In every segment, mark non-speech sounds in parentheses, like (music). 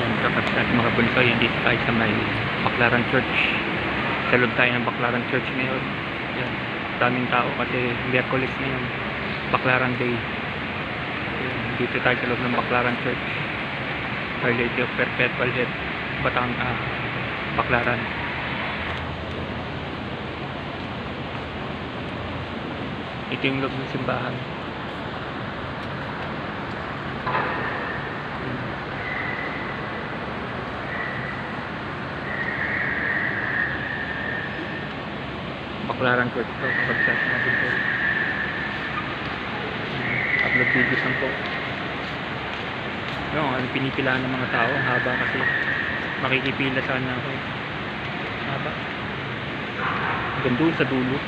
Yan, kapatid mga bunso, yan dito tayo sa may Baclaran Church. Sa loob tayo ng Baclaran Church ngayon. Yan, daming tao kasi Miyerkules na yan. Baclaran Day. Yan, dito tayo sa loob ng Baclaran Church. Our Lady of Perpetual Head, Batang, ah, Baclaran. Ito yung loob ng simbahan. Baclaran Church ito, kapagkat mga bunso. Upload videos lang po. Yung ano pinipilaan ng mga tao, haba kasi makikipila sana ako. Haba. Doon sa dulo.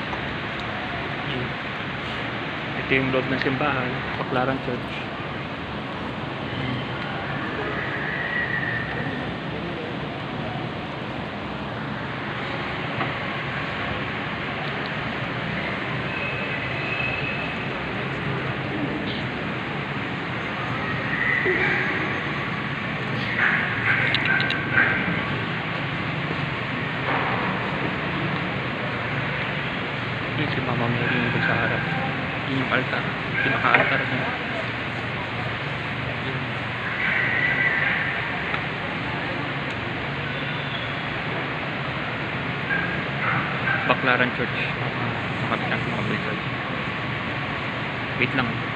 Ito yung loob ng simbahan, Baclaran Church. Yun si Mama Mary yung sa harap. Yun yung altar. Pinaka-altar niya. Yun. Baclaran Church. Mga kapitan, mga. Wait lang.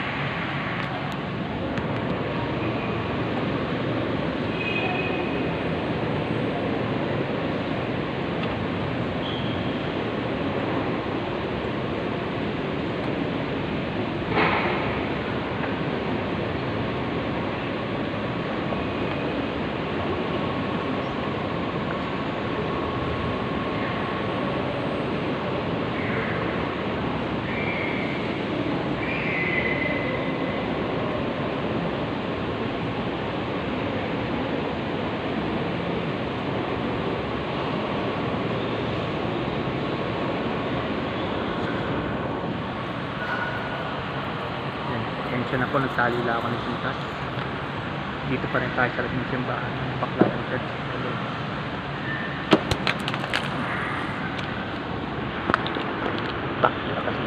Yan. Attention ako, nagsalila ako ng sitas. Dito pa rin tayo sa ng simbahan ng Baclaran Church. Bakla kasi.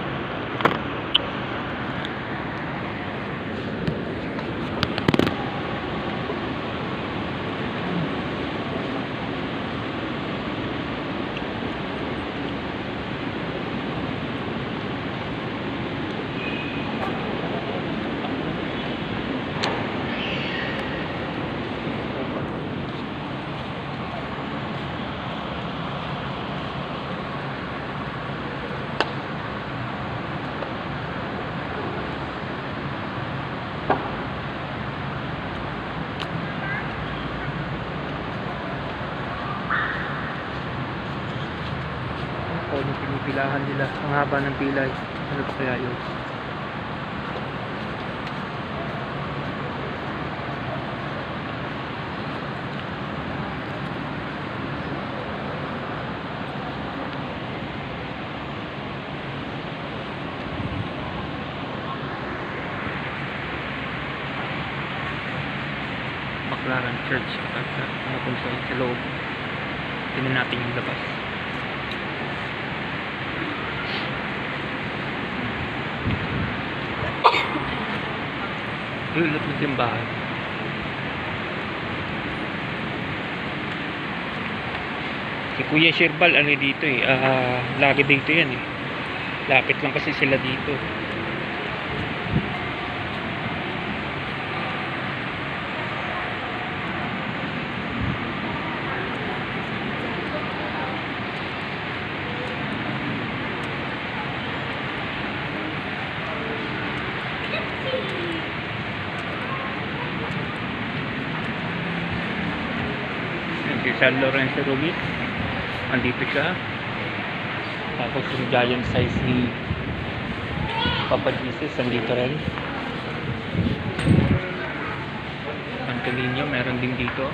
O pinipilahan nila. Ang haba ng pilay. Ano pa kaya yun? Baclaran Church at uh, mga punso sa loob. Tingnan natin yung labas. Ulot ng simbahan. Si Kuya Sherbal, ano dito eh, ah, lagi dito yan eh. Lapit lang kasi sila dito. San Lorenzo Ruiz andito siya. Tapos yung giant size ni Papa Jesus andito rin. Antonino meron din dito.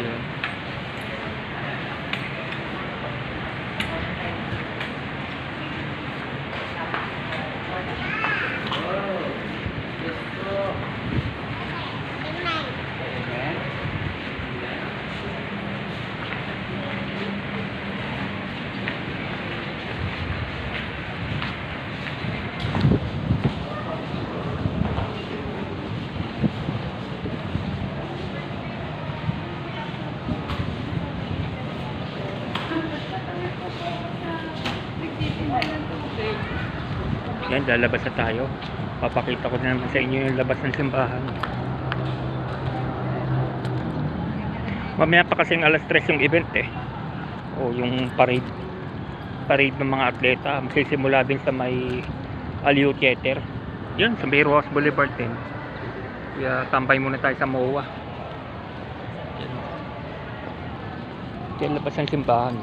Yun Yan, lalabas na tayo. Papakita ko na naman sa inyo yung labas ng simbahan. Mamaya pa kasing alas 3 yung event eh. O yung parade. Parade ng mga atleta. Magsisimula din sa may Aliu Theater. Yun, sa may Rojas Boulevard din. Kaya tambay muna tayo sa MOA. Yan. Yan labas ng simbahan.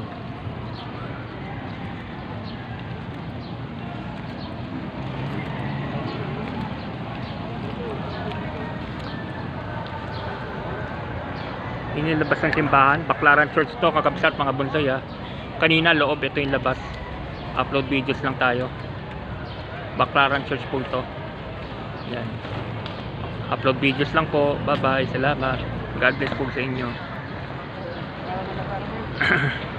Yun yung labas ng simbahan. Baklaran Church to, kakabsat mga bonsai ah. Kanina loob, ito yung labas. Upload videos lang tayo. Baklaran Church po ito. Yan. Upload videos lang po. Bye bye. Salamat. God bless po sa inyo. (clears throat)